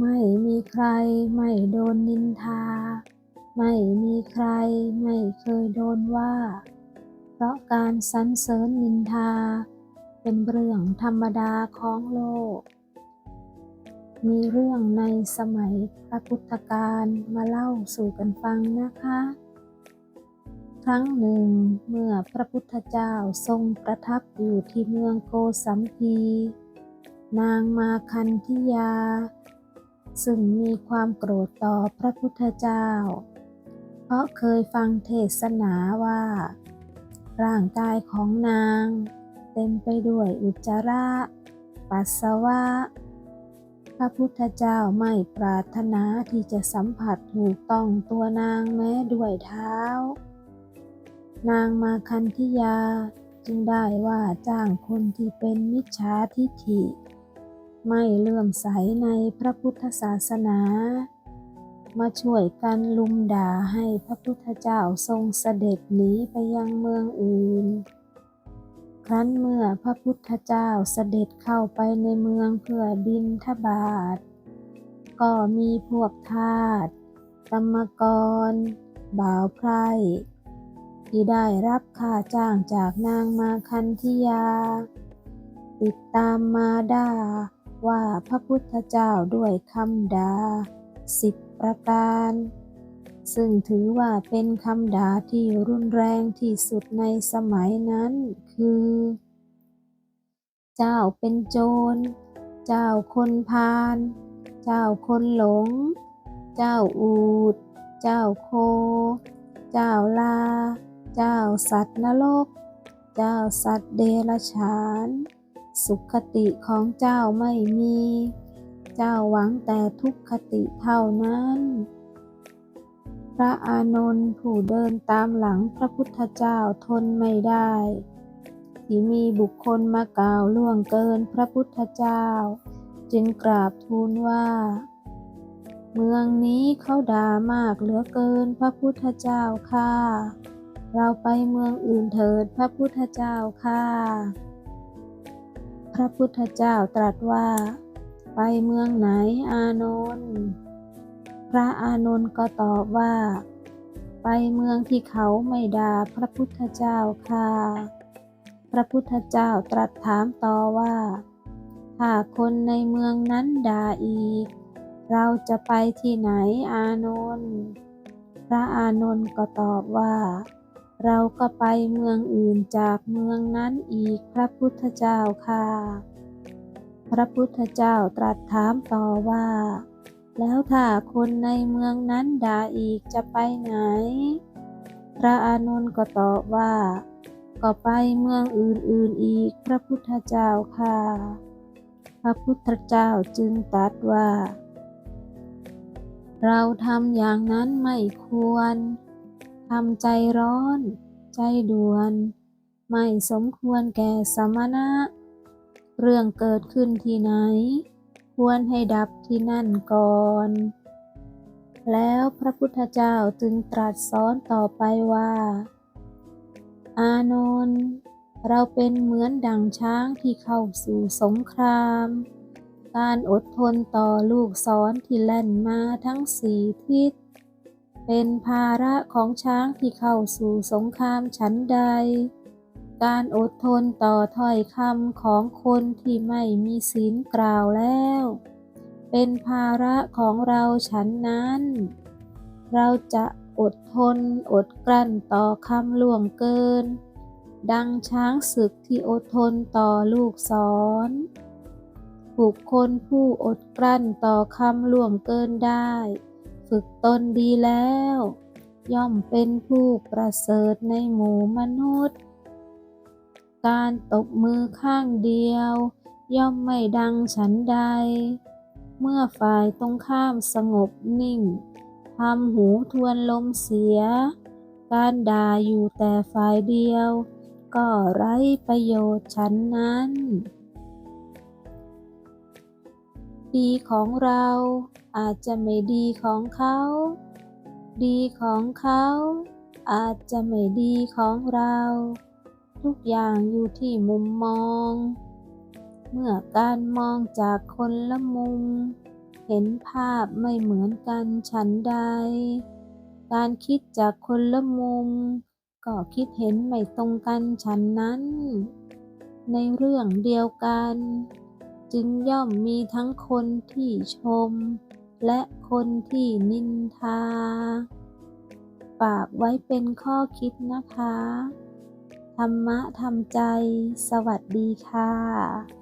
ไม่มีใครไม่โดนนินทา ไม่มีใครไม่เคยโดนว่า เพราะการสรรเสริญนินทา เป็นเรื่องธรรมดาของโลก มีเรื่องในสมัยพระพุทธการมาเล่าสู่กันฟังนะคะ ครั้งหนึ่งเมื่อพระพุทธเจ้าทรงประทับอยู่ที่เมืองโกสัมพี นางมาคันธิยา ซึ่งมีความโกรธต่อพระพุทธเจ้า เพราะเคยฟังเทศนาว่า ร่างกายของนาง เต็มไปด้วยอุจจาระปัสสาวะ พระพุทธเจ้าไม่ปรารถนาที่จะสัมผัสถูกต้องตัวนางแม้ด้วยเท้า นางมาคันธิยาจึงได้ว่าจ้างคนที่เป็นมิจฉาทิฐิ ไม่เลื่อมใสในพระพุทธศาสนา มาช่วยกันลุมด่าให้พระพุทธเจ้าทรงเสด็จหนีไปยังเมืองอื่น ครั้นเมื่อพระพุทธเจ้าเสด็จเข้าไปในเมืองเพื่อบินทบาท ก็มีพวกทาสกรรมกร บ่าวไพร่ที่ได้รับค่าจ้างจากนางมาคันธิยา ติดตามมาด่า ว่าพระพุทธเจ้าด้วยคำด่าสิบประการ ซึ่งถือว่าเป็นคำด่าที่รุนแรงที่สุดในสมัยนั้นคือ เจ้าเป็นโจร เจ้าคนพาลเจ้าคนหลง เจ้าอูด เจ้าโค เจ้าลา เจ้าสัตว์นรก เจ้าสัตว์เดรัจฉาน สุขติของเจ้าไม่มี เจ้าหวังแต่ทุกขติเท่านั้น พระอานนท์ผู้เดินตามหลังพระพุทธเจ้าทนไม่ได้ที่มีบุคคลมากล่าวล่วงเกินพระพุทธเจ้า จึงกราบทูลว่า เมืองนี้เขาด่ามากเหลือเกินพระพุทธเจ้าค่ะ เราไปเมืองอื่นเถิดพระพุทธเจ้าค่ะ พระพุทธเจ้าตรัสว่า ไปเมืองไหนอานนท์พระอานนท์ก็ตอบว่า ไปเมืองที่เขาไม่ด่าพระพุทธเจ้าค่ะ พระพุทธเจ้าตรัสถามต่อว่า ถ้าคนในเมืองนั้นด่าอีก เราจะไปที่ไหนอานนท์พระอานนท์ก็ตอบว่า เราก็ไปเมืองอื่นจากเมืองนั้นอีกพระพุทธเจ้าค่ะ พระพุทธเจ้าตรัสถามต่อว่า แล้วถ้าคนในเมืองนั้นด่าอีกจะไปไหน พระอานนท์ก็ตอบว่า ก็ไปเมืองอื่นๆอีกพระพุทธเจ้าค่ะ พระพุทธเจ้าจึงตรัสว่า เราทำอย่างนั้นไม่ควร ทำใจร้อน ใจด่วน ไม่สมควรแก่สมณะ เรื่องเกิดขึ้นที่ไหน ควรให้ดับที่นั่นก่อน แล้วพระพุทธเจ้าจึงตรัสสอนต่อไปว่า อานนท์เราเป็นเหมือนดั่งช้างที่เข้าสู่สงครามการอดทนต่อลูกศรที่แล่นมาทั้งสี่ทิศ เป็นภาระของช้างที่เข้าสู่สงครามฉันใด การอดทนต่อถ้อยคำของคนที่ไม่มีศีลกล่าวแล้ว เป็นภาระของเราฉันนั้น เราจะอดทนอดกลั้นต่อคำล่วงเกิน ดังช้างศึกที่อดทนต่อลูกศรบุคคลผู้อดกลั้นต่อคำล่วงเกินได้ ฝึกตนดีแล้ว ย่อมเป็นผู้ประเสริฐในหมู่มนุษย์ การตบมือข้างเดียว ย่อมไม่ดังฉันใด เมื่อฝ่ายตรงข้ามสงบนิ่งทำหูทวนลมเสีย การด่าอยู่แต่ฝ่ายเดียว ก็ไร้ประโยชน์ฉันนั้น ดีของเรา อาจจะไม่ดีของเขา ดีของเขา อาจจะไม่ดีของเรา ทุกอย่างอยู่ที่มุมมอง เมื่อการมองจากคนละมุม เห็นภาพไม่เหมือนกันฉันใด การคิดจากคนละมุม ก็คิดเห็นไม่ตรงกันฉันนั้น ในเรื่องเดียวกันจึงย่อมมีทั้งคนที่ชม และคนที่นินทา ฝากไว้เป็นข้อคิดนะคะ ธรรมะทำใจ สวัสดีค่ะ